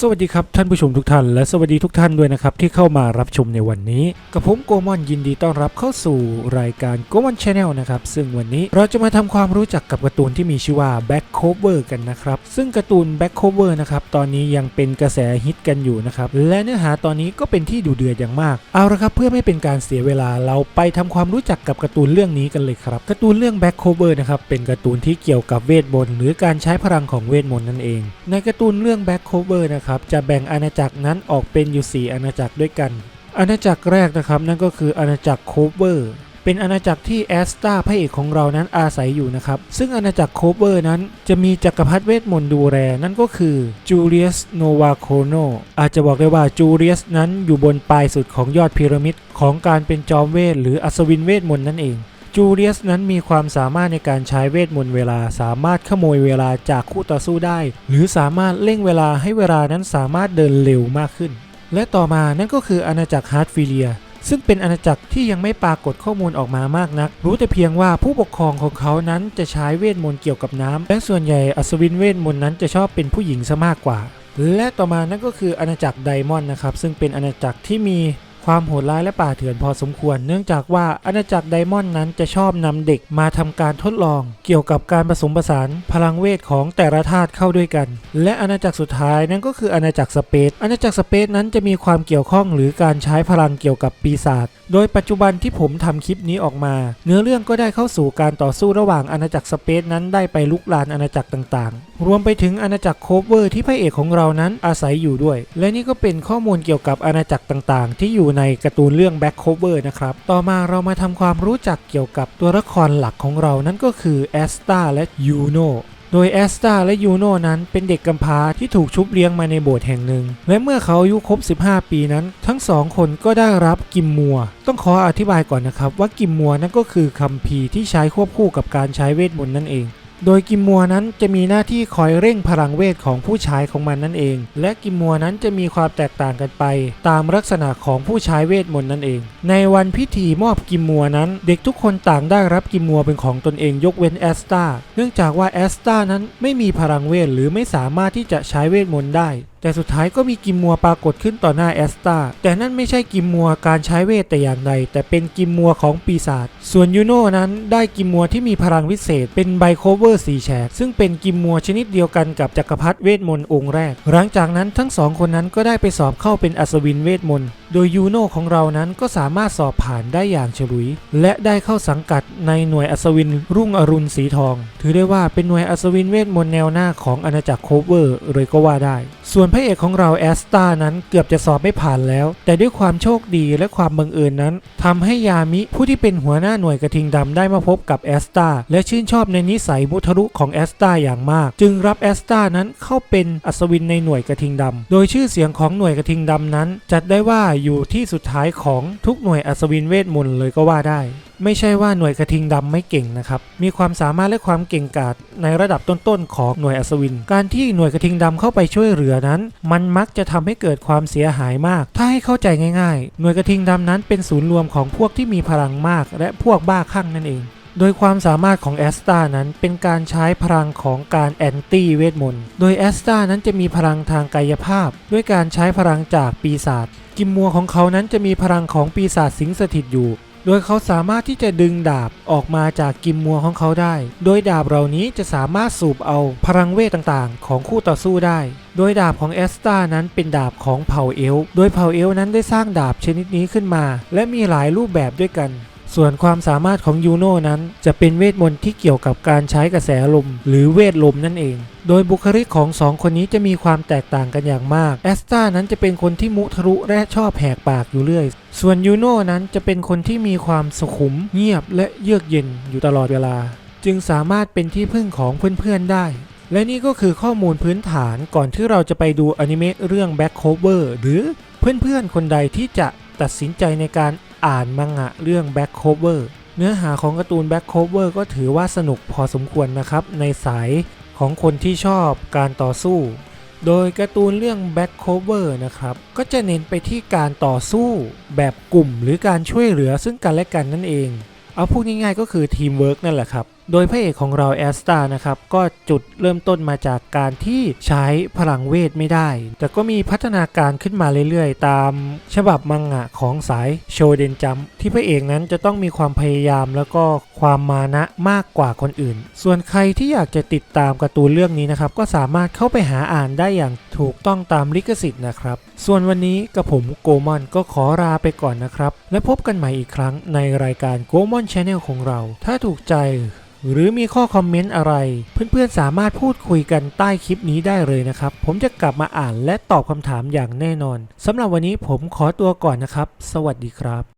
สวัสดีครับท่านผู้ชมทุกท่านและสวัสดีทุกท่านด้วยนะครับที่เข้ามารับชมในวันนี้ กับผมโกมอนยินดีต้อนรับเข้าสู่รายการโกมอนชาแนลนะครับซึ่งวันนี้เราจะมาทำความรู้จักกับการ์ตูนที่มีชื่อว่า Back Cover กันนะครับซึ่งการ์ตูน Back Cover นะครับตอนนี้ยังเป็นกระแสฮิตกันอยู่นะครับและเนื้อหาตอนนี้ก็เป็นที่ดูเดือดอย่างมากเอาละครับเพื่อไม่เป็นการเสียเวลาเราไปทำความรู้จักกับการ์ตูนเรื่องนี้กันเลยครับการ์ตูนเรื่อง Back Cover นะครับเป็นการ์ตูนที่เกี่ยวกับเวทมนต์หรือการใช้พลังของเวทมนต์นั่นเอง ในการ์ตูนเรื่อง Back Cover นะครับจะแบ่งอาณาจักรนั้นออกเป็นอยู่ 4 อาณาจักรด้วยกัน อาณาจักรแรกนะครับนั่นก็คืออาณาจักรโคเวอร์เป็นอาณาจักรที่แอสตาพระเอกของเรานั้นอาศัยอยู่นะครับ ซึ่งอาณาจักรโคเวอร์นั้นจะมีจักรพรรดิเวทมนต์ดูแลนั่นก็คือจูเลียสโนวาโคโนอาจจะบอกได้ว่าจูเลียสนั้นอยู่บนปลายสุดของยอดพีระมิดของการเป็นจอมเวทหรืออัศวินเวทมนต์นั่นเอง จูเลียสนั้นมีความสามารถในการใช้เวทมนต์เวลา สามารถขโมยเวลาจากคู่ต่อสู้ได้ หรือสามารถเร่งเวลาให้เวลานั้นสามารถเดินเร็วมากขึ้น และต่อมานั่นก็คืออาณาจักรฮาร์ดฟิเลียซึ่งเป็นอาณาจักรที่ยังไม่ปรากฏข้อมูลออกมามากนัก รู้แต่เพียงว่าผู้ปกครองของเขานั้นจะใช้เวทมนต์เกี่ยวกับน้ำและส่วนใหญ่อัศวินเวทมนต์นั้นจะชอบเป็นผู้หญิงซะมากกว่า และต่อมานั่นก็คืออาณาจักรไดมอนด์นะครับ ซึ่งเป็นอาณาจักรที่มี ความโหดร้ายและป่าเถื่อนพอสมควร เนื่องจากว่าอาณาจักรไดมอนด์นั้นจะชอบนำเด็กมาทำการทดลอง เกี่ยวกับการผสมผสานพลังเวทของแต่ละธาตุเข้าด้วยกัน และอาณาจักรสุดท้ายนั่นก็คืออาณาจักรสเปซอาณาจักรสเปซนั้นจะมีความเกี่ยวข้องหรือการใช้พลังเกี่ยวกับปีศาจโดยปัจจุบันที่ผมทำคลิปนี้ออกมา เนื้อเรื่องก็ได้เข้าสู่การต่อสู้ระหว่างอาณาจักรสเปซนั้นได้ไปลุกลานอาณาจักรต่างๆ รวมไปถึงอาณาจักรโคเวอร์ที่พระเอกของเรานั้นอาศัยอยู่ด้วย และนี่ก็เป็นข้อมูลเกี่ยวกับอาณาจักรต่างๆ ที่อยู่ในการ์ตูนเรื่อง Back Cover นะครับ ต่อมาเรามาทำความรู้จักเกี่ยวกับตัวละครหลักของเรานั่นก็คือแอสตาและยูโนโดยแอสตาและยูโนนั้นเป็นเด็กกำพร้าที่ถูกชุบเลี้ยงมาในโบสถ์แห่งหนึ่ง และเมื่อเขาอายุครบ 15 ปีนั้น ทั้งสองคนก็ได้รับกิมมัว ต้องขออธิบายก่อนนะครับว่ากิมมัวนั่นก็คือคัมภีที่ใช้ควบคู่กับการใช้เวทมนต์นั่นเอง โดยกิมมัวนั้นจะมีหน้าที่คอยเร่งพลังเวทของผู้ใช้ของมันนั่นเอง และกิมมัวนั้นจะมีความแตกต่างกันไป ตามลักษณะของผู้ใช้เวทมนต์นั่นเอง ในวันพิธีมอบกิมมัวนั้น เด็กทุกคนต่างได้รับกิมมัวเป็นของตนเองยกเว้นแอสตาเนื่องจากว่าแอสตานั้นไม่มีพลังเวทหรือไม่สามารถที่จะใช้เวทมนต์ได้ แต่สุดท้ายก็มีกิมมัวปรากฏขึ้นต่อหน้าแอสตาแต่นั่นไม่ใช่กิมมัวการใช้เวทแต่อย่างใด แต่เป็นกิมมัวของปีศาจ ส่วนยูโน่นั้นได้กิมมัวที่มีพลังวิเศษ เป็นไบโคเวอร์สีแฉก ซึ่งเป็นกิมมัวชนิดเดียวกันกับจักรพรรดิเวทมนต์องค์แรก หลังจากนั้นทั้งสองคนนั้นก็ได้ไปสอบเข้าเป็นอัศวินเวทมนต์ โดยยูโน่ของเรานั้นก็สามารถสอบผ่านได้อย่างฉลุย และได้เข้าสังกัดในหน่วยอัศวินรุ่งอรุณสีทอง ถือได้ว่าเป็นหน่วยอัศวินเวทมนต์แนวหน้าของอาณาจักรโคเวอร์เลยก็ว่าได้ ส่วนพระเอกของเราแอสตานั้นเกือบจะสอบไม่ผ่านแล้ว แต่ด้วยความโชคดีและความบังเอิญนั้นทำให้ยามิผู้ที่เป็นหัวหน้าหน่วยกระทิงดำได้มาพบกับแอสตาและชื่นชอบในนิสัยมุทะลุของแอสตาอย่างมาก จึงรับแอสตานั้นเข้าเป็นอัศวินในหน่วยกระทิงดำโดยชื่อเสียงของหน่วยกระทิงดำนั้น จัดได้ว่าอยู่ที่สุดท้ายของทุกหน่วยอัศวินเวทมนต์เลยก็ว่าได้ ไม่ใช่ว่าหน่วยกระทิงดำไม่เก่งนะครับ มีความสามารถและความเก่งกาจในระดับต้นๆของหน่วยอัศวิน การที่หน่วยกระทิงดำเข้าไปช่วยเหลือนั้น มันมักจะทำให้เกิดความเสียหายมาก ถ้าให้เข้าใจง่ายๆ หน่วยกระทิงดำนั้นเป็นศูนย์รวมของพวกที่มีพลังมาก และพวกบ้าคลั่งนั่นเองโดยความสามารถของแอสตานั้นเป็นการใช้พลังของการแอนตี้เวทมนต์ โดยแอสตานั้นจะมีพลังทางกายภาพ ด้วยการใช้พลังจากปีศาจ กิมมัวของเขานั้นจะมีพลังของปีศาจสิงสถิตอยู่ โดยเขาสามารถที่จะดึงดาบออกมาจากกิมมัวของเขาได้ โดยดาบเหล่านี้จะสามารถสูบเอาพลังเวทต่างๆ ของคู่ต่อสู้ได้ โดยดาบของแอสตานั้นเป็นดาบของเผ่าเอล โดยเผ่าเอลนั้นได้สร้างดาบชนิดนี้ขึ้นมา และมีหลายรูปแบบด้วยกัน ส่วนความสามารถของยูโน่นั้น จะเป็นเวทมนต์ที่เกี่ยวกับการใช้กระแสลม หรือเวทลมนั่นเอง โดยบุคลิกของสองคนนี้จะมีความแตกต่างกันอย่างมาก แอสตานั้นจะเป็นคนที่มุทะลุและชอบแหกปากอยู่เรื่อย ส่วนยูโน่นั้นจะเป็นคนที่มีความสุขุม เงียบและเยือกเย็นอยู่ตลอดเวลา จึงสามารถเป็นที่พึ่งของเพื่อนๆได้และนี่ก็คือข้อมูลพื้นฐานก่อนที่เราจะไปดูอนิเมะเรื่อง Back Cover หรือเพื่อนๆคนใดที่จะตัดสินใจในการ อ่านมังงะเรื่อง Back Cover เนื้อหาของการ์ตูน Back Cover ก็ถือว่าสนุกพอสมควรนะครับ ในสายของคนที่ชอบการต่อสู้ โดยการ์ตูนเรื่อง Back Cover นะครับ ก็จะเน้นไปที่การต่อสู้แบบกลุ่มหรือการช่วยเหลือซึ่งกันและกันนั่นเอง เอาพูดง่ายๆก็คือทีมเวิร์กนั่นแหละครับ โดยพระเอกของเราแอสตานะครับก็จุดเริ่มต้นมาจากการที่ใช้พลังเวทไม่ได้ แต่ก็มีพัฒนาการขึ้นมาเรื่อยๆ ตามฉบับมังงะของสายโชเดนจัมที่พระเอกนั้นจะต้องมีความพยายามแล้วก็ความมานะมากกว่าคนอื่น ส่วนใครที่อยากจะติดตามการ์ตูนเรื่องนี้นะครับก็สามารถเข้าไปหาอ่านได้อย่างถูกต้องตามลิขสิทธิ์นะครับ ส่วนวันนี้กับผมโกมอนก็ขอลาไปก่อนนะครับ และพบกันใหม่อีกครั้งในรายการโกมอนชาแนลของเรา ถ้าถูกใจ หรือมีข้อคอมเมนต์อะไร เพื่อนๆสามารถพูดคุยกันใต้คลิปนี้ได้เลยนะครับ ผมจะกลับมาอ่านและตอบคำถามอย่างแน่นอนสำหรับวันนี้ผมขอตัวก่อนนะครับ สวัสดีครับ